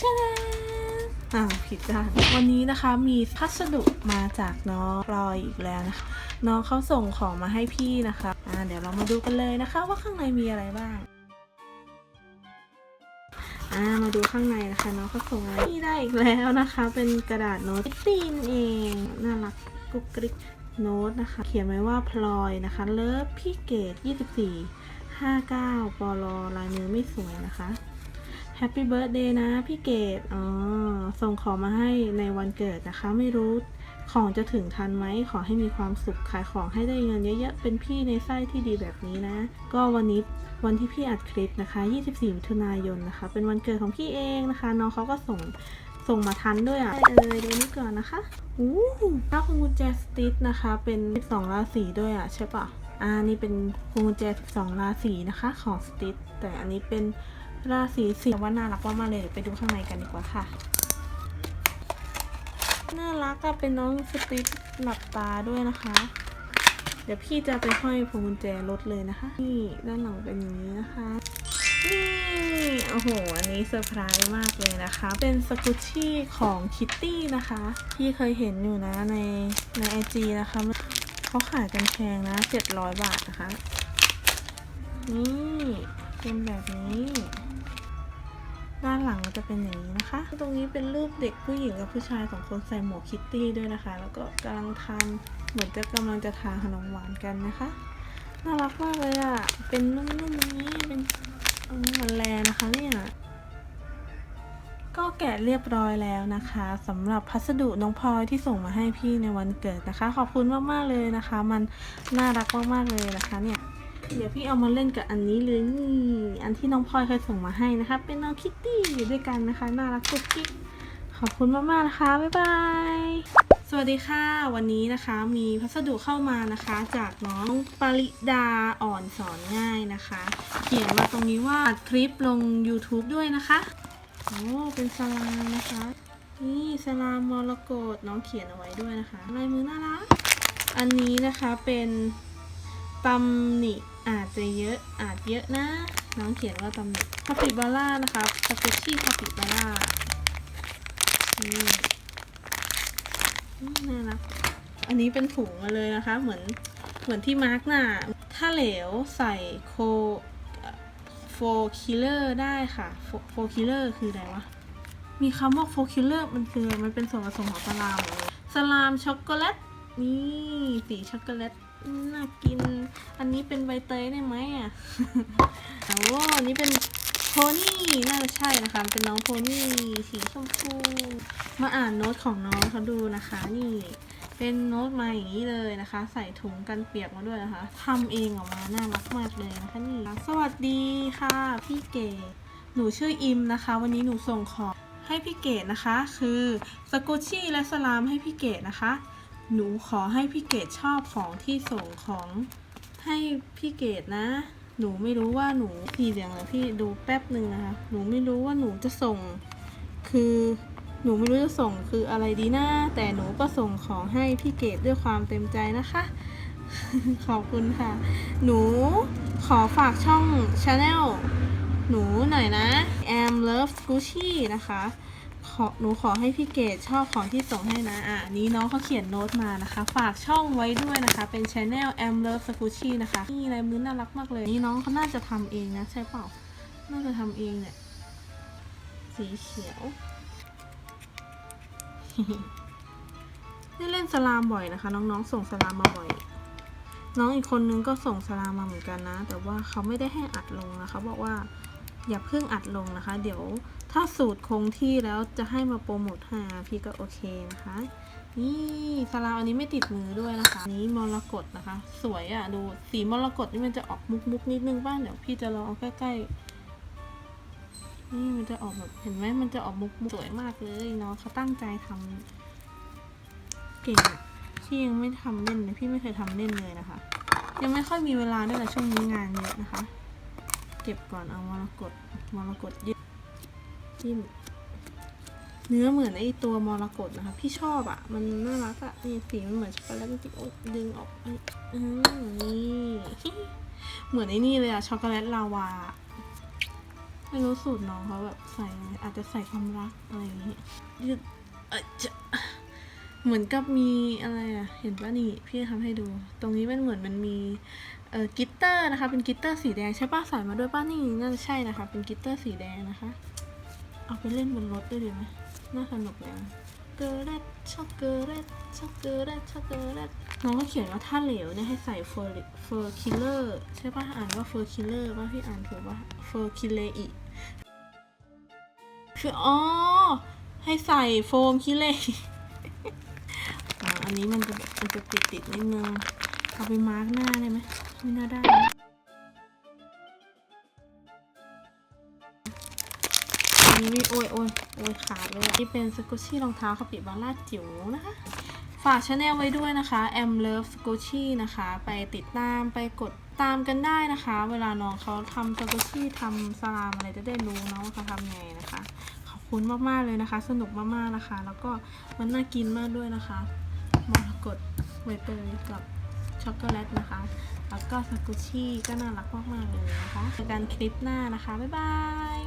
ชาอ้าวผิดด้านวันนี้นะคะมีพัสดุมาจากน้องลอยอีกแล้วนะคะ น้องเขาส่งของมาให้พี่นะคะอ่าเดี๋ยวเรามาดูกันเลยนะคะ ว่าข้างในมีอะไรบ้างอ่ามาดูข้างในนะคะน้องเขาส่งอะไรนี่ได้อีกแล้วนะคะ เป็นกระดาษโน้ตตีนเองน่ารักกุ๊กกริ๊กโน้ตนะคะ เขียนไว้ว่าพลอยนะคะเลิฟพี่เกด24 59ปลอลายมือไม่สวยนะคะ แฮปปี้เบิร์ดเดย์นะพี่เกดอ๋อส่งของมาให้ในวันเกิดนะคะ ไม่รู้ของจะถึงทันไหม ขอให้มีความสุขขายของให้ได้เงินเยอะๆ เป็นพี่ในไส้ที่ดีแบบนี้นะ ก็วันนี้วันที่พี่อัดคลิปนะคะ 24 มิถุนายนนะคะ เป็นวันเกิดของพี่เองนะคะ น้องเขาก็ส่งส่งมาทันด้วยอะเอยดูนี่ก่อนนะคะอู้ถ้าพวงกุญแจสติ๊ดนะคะ เป็น 12 ราศีด้วยอะใช่ปะอ่านี่เป็นพวงกุญแจ 12 ราศีนะคะ ของสติ๊ดแต่อันนี้เป็น ราศีสิงห์ว่าน่ารักมากๆเลยเดี๋ยวไปดูข้างในกันดีกว่าค่ะ น่ารักอะเป็นน้องสติ๊กหลับตาด้วยนะคะ เดี๋ยวพี่จะไปห้อยพวงกุญแจรถเลยนะคะ นี่ด้านหลังเป็นอย่างนี้นะคะนี่โอ้โห อันนี้เซอร์ไพรส์มากเลยนะคะ เป็นสกุชชี่ของคิตตี้นะคะ พี่เคยเห็นอยู่นะในในไอจีนะคะ เขาขายกันแพงนะ 700 บาทนะคะ นี่เป็นแบบนี้ ด้านหลังจะเป็นอย่างนี้นะคะ ตรงนี้เป็นรูปเด็กผู้หญิงกับผู้ชายสองคนใส่หมวกคิตตี้ด้วยนะคะ แล้วก็กำลังทานเหมือนจะกำลังจะทานขนมหวานกันนะคะ น่ารักมากเลยอะ่ะ เป็นนุ่มๆอย่างนี้เป็นมมันแลนะคะเนี่ยก็แกะเรียบร้อยแล้วนะคะสำหรับพัสดุน้องพลอยที่ส่งมาให้พี่ในวันเกิดนะคะ ขอบคุณมากๆเลยนะคะ มันน่ารักมากๆเลยนะคะเนี่ย เดี๋ยวพี่เอามาเล่นกับอันนี้เลยนี่อันที่น้องพลอยเคยส่งมาให้นะคะ เป็นน้องคิตตี้อยู่ด้วยกันนะคะ น่ารักกุ๊กกิ๊กขอบคุณมากๆนะคะ บ๊ายบาย สวัสดีค่ะ วันนี้นะคะมีพัสดุเข้ามานะคะ จากน้องปริดาอ่อนสอนง่ายนะคะ เขียนมาตรงนี้ว่าคลิปลง YouTube ด้วยนะคะ โอ้ เป็นสลามนะคะ นี่สลามมรกตน้องเขียนเอาไว้ด้วยนะคะลายมือน่ารัก อันนี้นะคะเป็นตำหนิ อาจจะเยอะอาจเยอะนะ น้องเขียนว่าตำหนิคาปิบาร่านะคะสเปชชี่คาปิบาร่านี่น่ารักอันนี้เป็นถุงมาเลยนะคะ เหมือนเหมือนที่มาร์กหน้าถ้าเหลวใส่โคโฟคิลเลอร์ได้ค่ะโฟคิลเลอร์คืออะไรวะ มีคำว่าโฟคิลเลอร์มันคือมันเป็นส่วนผสมของสลามสลามช็อกโกแลตนี่สีช็อกโกแลต น่ากิน อันนี้เป็นใบเตยได้ไหมอะโอ้อันนี้เป็นโพนี่ น่าจะใช่นะคะ เป็นน้องโพนี่สีชมพู มาอ่านโน้ตของน้องเขาดูนะคะ นี่ เป็นโน้ตมาอย่างนี้เลยนะคะ ใส่ถุงกันเปียกมาด้วยนะคะทำเองออกมา น่ารักมากเลยนะคะนี่ สวัสดีค่ะ พี่เก๋ หนูชื่ออิมนะคะ วันนี้หนูส่งของให้พี่เกดนะคะ คือสกุชี่และสลามให้พี่เกดนะคะ หนูขอให้พี่เกดชอบของที่ส่งของให้พี่เกดนะ หนูไม่รู้ว่าหนูสีเหลืองเลยพี่ดูแป๊บหนึ่งนะคะ หนูไม่รู้ว่าหนูจะส่ง คือหนูไม่รู้จะส่งคืออะไรดีนะแต่หนูก็ส่งของให้พี่เกดด้วยความเต็มใจนะคะ ขอบคุณค่ะ หนูขอฝากช่อง Channel หนูหน่อยนะ Am Love Gucci นะคะ ขอหนูขอให้พี่เกดชอบของที่ส่งให้นะ อะอันนี้น้องเขาเขียนโน้ตมานะคะ ฝากช่องไว้ด้วยนะคะ เป็น Channel Am Love Gucci นะคะ นี่ลายมือน่ารักมากเลย นี่น้องเขาน่าจะทำเองนะ ใช่เปล่า น่าจะทำเองเนี่ย สีเขียว นี่เล่นสลามบ่อยนะคะ น้องๆ ส่งสลามมาบ่อย น้องอีกคนนึงก็ส่งสลามมาเหมือนกันนะ แต่ว่าเขาไม่ได้ให้อัดลงนะคะบอกว่า อย่าเพิ่งอัดลงนะคะ เดี๋ยวถ้าสูตรคงที่แล้วจะให้มาโปรโมทห้อะพี่ก็โอเคนะคะ นี่สลาอันนี้ไม่ติดมือด้วยนะคะนี้มรกตนะคะ สวยอะ่ะดูสีมรกตนี่มันจะออกมุกมุกนิดนึงบ้างเดี๋ยวพี่จะลองเอาใกล้ๆนี่มันจะออกแบบเห็นไหมมันจะออกมุกมุกสวยมากเลยเนาะเขาตั้งใจทำเก่งอะพี่ยังไม่ทำเล่นเลยพี่ไม่เคยทำเล่นเลยนะคะ ยังไม่ค่อยมีเวลาด้วยแหละช่วงนี้งานเยอะนะคะ เก็บก่อนเอามรกตมรกตยืดจิ้มเนื้อเหมือนไอตัวมรกตนะคะ พี่ชอบอะ่ะ มันน่ารักอะ่ะนี่สีมันเหมือนช็อกโกแลตจริงๆดึงออกไอ้อืมนี่เหมือนไอ้นี่เลยอะช็อกโกแลตลาวาไม่รู้สูตรน้องเขาแบบใส่อาจจะใส่ความรักอะไรอย่างนี้ยืดเอยจะเหมือนกับมีอะไรอะเห็นป่ะนี่พี่ทำให้ดู ตรงนี้มันเหมือนมันมี เอ่อกิตเตอร์นะคะ เป็นกิตเตอร์สีแดงใช่ป่ะใส่มาด้วยป่ะนี่น่าจะใช่นะคะ เป็นกิตเตอร์สีแดงนะคะ เอาไปเล่นบนรถด้วยดีไหมน่าสนุกเลยนะเกอร์เรตช็อกเกอร์เรตช็อกเกอร์เรตช็อกเกอร์เรตน้องก็เขียนว่าถ้าเหลวเนี่ยให้ใส่เฟอร์เฟอร์คิลเลอร์ใช่ป่ะอ่านว่าเฟอร์คิลเลอร์ป่ะพี่อ่านถูกป่ะเฟอร์คิเลอีคืออ๋อให้ใส่โฟมคิเลอ่อันนี้มันจะมันจะติดติดนิดนึงเอาไปมาร์กหน้าได้ไหม ไม่น่าได้นี้มีโอ้ยโอ้ยโอ้ยขาดเลยนี่เป็นสกุชชี่รองเท้าคาปิบาร่าจิ๋วนะคะ ฝากชาแนลไว้ด้วยนะคะ M Love s c o c h i นะคะ ไปติดตามไปกดตามกันได้นะคะ เวลาน้องเขาทำสกุชชี่ทำสลามอะไรจะได้รู้เนาะว่าเขาทำไงนะคะ ขอบคุณมากๆเลยนะคะ สนุกมากๆนะคะ แล้วก็มันน่ากินมากด้วยนะคะมรกตไวเตอร์กับ ช็อกโกแลตนะคะ แล้วก็สกุชชี่ก็น่ารักมากๆเลยนะคะเจอกันคลิปหน้านะคะ บ๊ายบาย